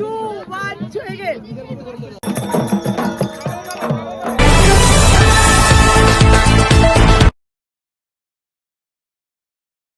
완주 완주에게